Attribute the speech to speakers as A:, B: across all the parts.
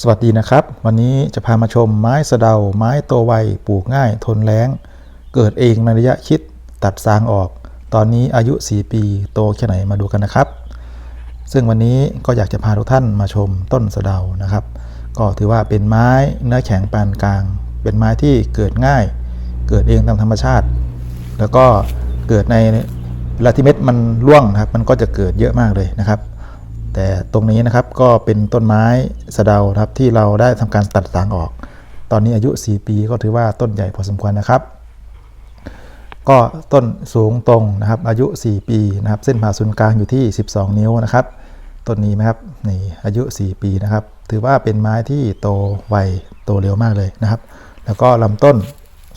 A: สวัสดีนะครับ วันนี้จะพามาชมไม้สะเดา ไม้โตไวปลูกง่าย ทนแล้งเกิดเองในระยะคิดตัดสางออก ตอนนี้อายุ 4 ปีโตแค่ไหนมาดูกันนะครับ ซึ่งวันนี้ก็อยากจะพาทุกท่านมาชมต้นสะเดานะครับ ก็ถือว่าเป็นไม้เนื้อแข็งปานกลาง เป็นไม้ที่เกิดง่าย เกิดเองตามธรรมชาติ แล้วก็เกิดในเวลาที่เม็ดมันร่วงนะครับ มันก็จะเกิดเยอะมากเลยนะครับ แต่ตรงนี้นะครับก็เป็นต้นไม้สะเดาครับที่เราได้ทำการตัดสางออก ตอนนี้อายุ 4 ปีก็ถือว่าต้นใหญ่พอสมควรนะครับ ก็ต้นสูงตรงนะครับ อายุ 4 ปีนะครับ เส้นผ่าศูนย์กลางอยู่ที่ 12 นิ้วนะครับต้นนี้นะครับนี่อายุ 4 ปีนะครับ ถือว่าเป็นไม้ที่โตไวโตเร็วมากเลยนะครับ แล้วก็ลำต้น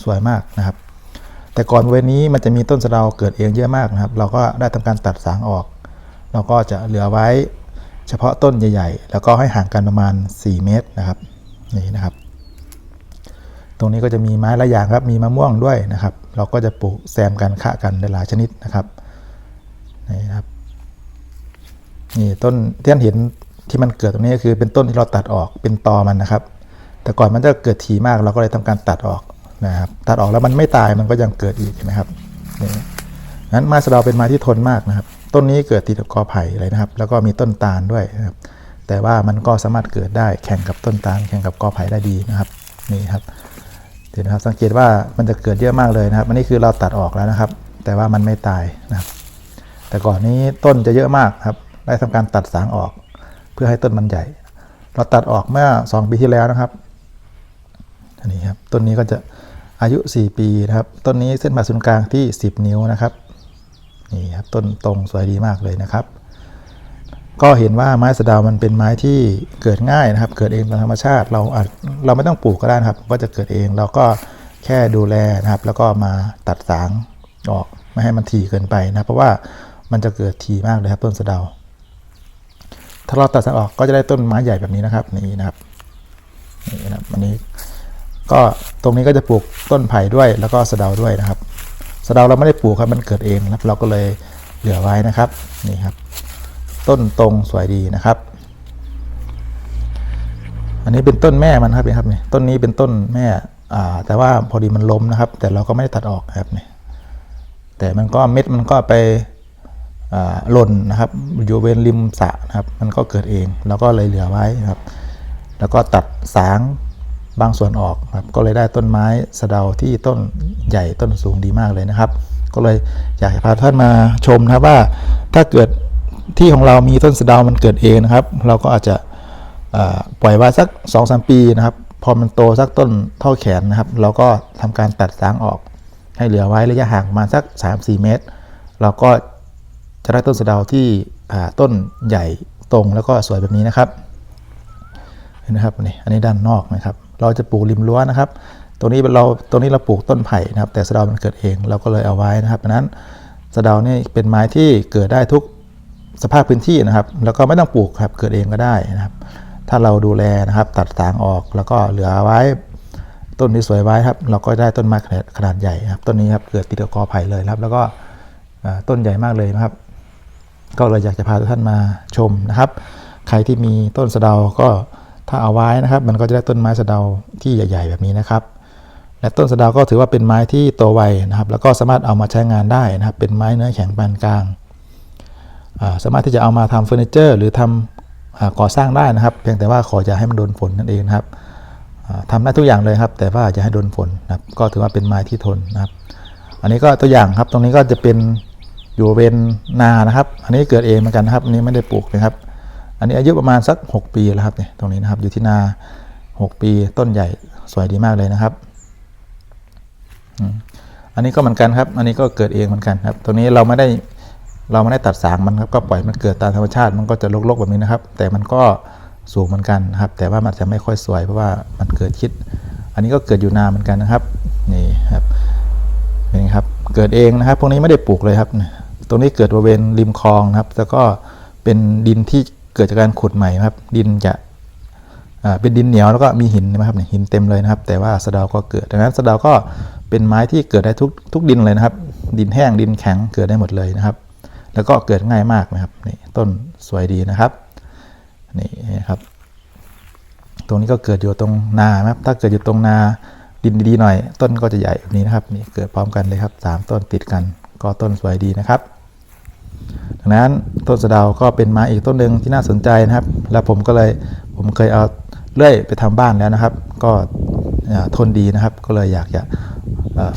A: สวยมากนะครับ แต่ก่อนเวณนี้มันจะมีต้นสะเดาเกิดเองเยอะมากนะครับ เราก็ได้ทำการตัดสางออก เราก็จะเหลือไว้ เฉพาะต้นใหญ่ ๆ แล้วก็ให้ห่างกันประมาณ 4 เมตรนะครับนี่นะครับ ตรงนี้ก็จะมีไม้ลายอย่างครับ มีมะม่วงด้วยนะครับ เราก็จะปลูกแซมกันคะกันหลายชนิดนะครับนี่นะครับนี่ต้นที่ท่านเห็นที่มันเกิดตรงนี้ก็คือเป็นต้นที่เราตัดออกเป็นตอมันนะครับ แต่ก่อนมันจะเกิดถี่มากเราก็เลยทำการตัดออกนะครับ ตัดออกแล้วมันไม่ตายมันก็ยังเกิดอีกนะครับนี่นั้นไม้สะเดาเป็นไม้ที่ทนมากนะครับ ต้นนี้เกิดติดกับกอไผ่เลยนะครับ แล้วก็มีต้นตาลด้วยนะครับ แต่ว่ามันก็สามารถเกิดได้แข่งกับต้นตาล แข่งกับกอไผ่ได้ดีนะครับนี่ครับเดี๋ยวนะครับสังเกตว่ามันจะเกิดเยอะมากเลยนะครับ อันนี้คือเราตัดออกแล้วนะครับ แต่ว่ามันไม่ตายนะครับ แต่ก่อนนี้ต้นจะเยอะมากครับ ได้ทำการตัดสางออก เพื่อให้ต้นมันใหญ่ เราตัดออกเมื่อ2ปีที่แล้วนะครับอันนี้ครับต้นนี้ก็จะอายุ 4 ปีนะครับ ต้นนี้เส้นผ่าศูนย์กลางที่ 10 นิ้วนะครับ นี่ครับต้นตรงสวยดีมากเลยนะครับ ก็เห็นว่าไม้สะดาวมันเป็นไม้ที่เกิดง่ายนะครับ เกิดเองตามธรรมชาติ เราอาจเราไม่ต้องปลูกก็ได้นะครับ ก็จะเกิดเองเราก็แค่ดูแลนะครับ แล้วก็มาตัดสางออกไม่ให้มันถี่เกินไปนะเพราะว่ามันจะเกิดถี่มากเลยครับต้นสะเดา ถ้าเราตัดสางออกก็จะได้ต้นไม้ใหญ่แบบนี้นะครับนี่นะครับนี่นะครับอันนี้ก็ตรงนี้ก็จะปลูกต้นไผ่ด้วยแล้วก็สะเดาด้วยนะครับ สะเดาเราไม่ได้ปลูกครับมันเกิดเองครับเราก็เลยเหลือไว้นะครับนี่ครับ ต้นตรงสวยดีนะครับ อันนี้เป็นต้นแม่มันครับนี่ครับนี่ต้นนี้เป็นต้นแม่อ่าแต่ว่าพอดีมันล้มนะครับ แต่เราก็ไม่ได้ตัดออกครับนี่แต่มันก็เม็ดมันก็ไปอ่าหล่นนะครับอยู่เวนริมสระนะครับ มันก็เกิดเองเราก็เลยเหลือไว้นะครับ แล้วก็ตัดสาง บางส่วนออกครับก็เลยได้ต้นไม้สะเดาที่ต้นใหญ่ต้นสูงดีมากเลยนะครับ ก็เลยอยากพาท่านมาชมนะครับว่าถ้าเกิดที่ของเรามีต้นสะเดามันเกิดเองนะครับ เราก็อาจจะปล่อยไว้สัก2อสปีนะครับ พอมันโตสักต้นเท่าแขนนะครับ เราก็ทำการตัดสางออกให้เหลือไว้ระยะห่างประมาณสัก 3-4 เมตร เราก็จะได้ต้นสะเดาที่ต้นใหญ่ตรงแล้วก็สวยแบบนี้นะครับ ห็นะครับนี่อันนี้ด้านนอกนะครับ เราจะปลูกริมรั้วนะครับ ตรงนี้เราตรงนี้เราปลูกต้นไผ่นะครับ แต่สะเดามันเกิดเองเราก็เลยเอาไว้นะครับเพราะนั้นสะเดานี่เป็นไม้ที่เกิดได้ทุกสภาพพื้นที่นะครับ แล้วก็ไม่ต้องปลูกครับเกิดเองก็ได้นะครับ ถ้าเราดูแลนะครับ ตัดสางออกแล้วก็เหลือไว้ ต้นที่สวยไว้ครับ เราก็ได้ต้นไม้ขนาดขนาดใหญ่ครับต้นนี้ครับเกิดติดกับกอไผ่เลยครับ แล้วก็ต้นใหญ่มากเลยนะครับ ก็เลยอยากจะพาทุกท่านมาชมนะครับ ใครที่มีต้นสะเดาก็ ถ้าเอาไว้นะครับ มันก็จะได้ต้นไม้สะเดาที่ใหญ่ ๆ แบบนี้นะครับ และต้นสะเดาก็ถือว่าเป็นไม้ที่โตไวนะครับ แล้วก็สามารถเอามาใช้งานได้นะครับ เป็นไม้เนื้อแข็งปานกลางสามารถที่จะเอามาทำเฟอร์นิเจอร์ หรือทำอก่อสร้างได้นะครับ เพียงแต่ว่าขออย่าให้มันโดนฝนนั่นเองนะครับทำได้ทุกอย่างเลยครับ แต่ว่าอย่าให้โดนฝนนะครับ ก็ถือว่าเป็นไม้ที่ทนนะครับ อันนี้ก็ตัวอย่างครับ ตรงนี้ก็จะเป็นอยู่เวนนานะครับ อันนี้เกิดเองเหมือนกันนะครับ อันนี้ไม่ได้ปลูกนะครับ อันนี้อายุประมาณสัก 6 ปีแล้วครับเนี่ยตรงนี้นะครับอยู่ที่นา 6 ปีต้นใหญ่สวยดีมากเลยนะครับ อันนี้ก็เหมือนกันครับ อันนี้ก็เกิดเองเหมือนกันครับ ตรงนี้เราไม่ได้เราไม่ได้ตัดสางมันครับก็ปล่อยมันเกิดตามธรรมชาติมันก็จะลกๆแบบนี้นะครับ แต่มันก็สูงเหมือนกันนะครับ แต่ว่ามันจะไม่ค่อยสวยเพราะว่ามันเกิดคิด อันนี้ก็เกิดอยู่นาเหมือนกันนะครับนี่ครับนี่ครับ เกิดเองนะครับ พวกนี้ไม่ได้ปลูกเลยครับ ตรงนี้เกิดบริเวณริมคลองนะครับ แล้วก็เป็นดินที่ เกิดจากการขุดใหม่ครับ ดินจะเป็นดินเหนียวแล้วก็มีหินนะครับหินเต็มเลยนะครับ แต่ว่าสะเดาก็เกิดดังนั้นสะเดาก็เป็นไม้ที่เกิดได้ทุกทุกดินเลยนะครับ ดินแห้งดินแข็งเกิดได้หมดเลยนะครับ แล้วก็เกิดง่ายมากนะครับนี่ต้นสวยดีนะครับนี่ครับ ตรงนี้ก็เกิดอยู่ตรงนานครับ ถ้าเกิดอยู่ตรงนาดินดีๆหน่อย ต้นก็จะใหญ่แบบนี้นะครับนี่เกิดพร้อมกันเลยครับสามต้นติดกันก็ต้นสวยดีนะครับ ดังนั้นต้นสะเดาก็เป็นไม้อีกต้นหนึ่งที่น่าสนใจนะครับ แล้วผมก็เลยผมเคยเอาเลื่อยไปทำบ้านแล้วนะครับ ก็ทนดีนะครับ ก็เลยอยากจะ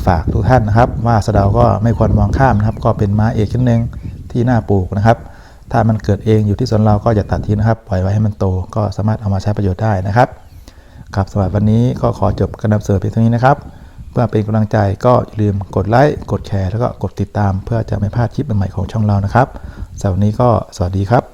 A: ฝากทุกท่านนะครับ ว่าสะเดาก็ไม่ควรมองข้ามนะครับ ก็เป็นไม้เอกชนิดหนึ่งที่น่าปลูกนะครับ ถ้ามันเกิดเองอยู่ที่สวนเราก็อย่าตัดทิ้งนะครับ ปล่อยไว้ให้มันโตก็สามารถเอามาใช้ประโยชน์ได้นะครับครับสำหรับวันนี้ก็ขอจบการนำเสนอเพียงเท่านี้นะครับ เพื่อเป็นกำลังใจก็อย่าลืมกดไลค์กดแชร์แล้วก็กดติดตาม เพื่อจะไม่พลาดคลิปใหม่ๆของช่องเรานะครับสำหรับวันนี้ก็สวัสดีครับ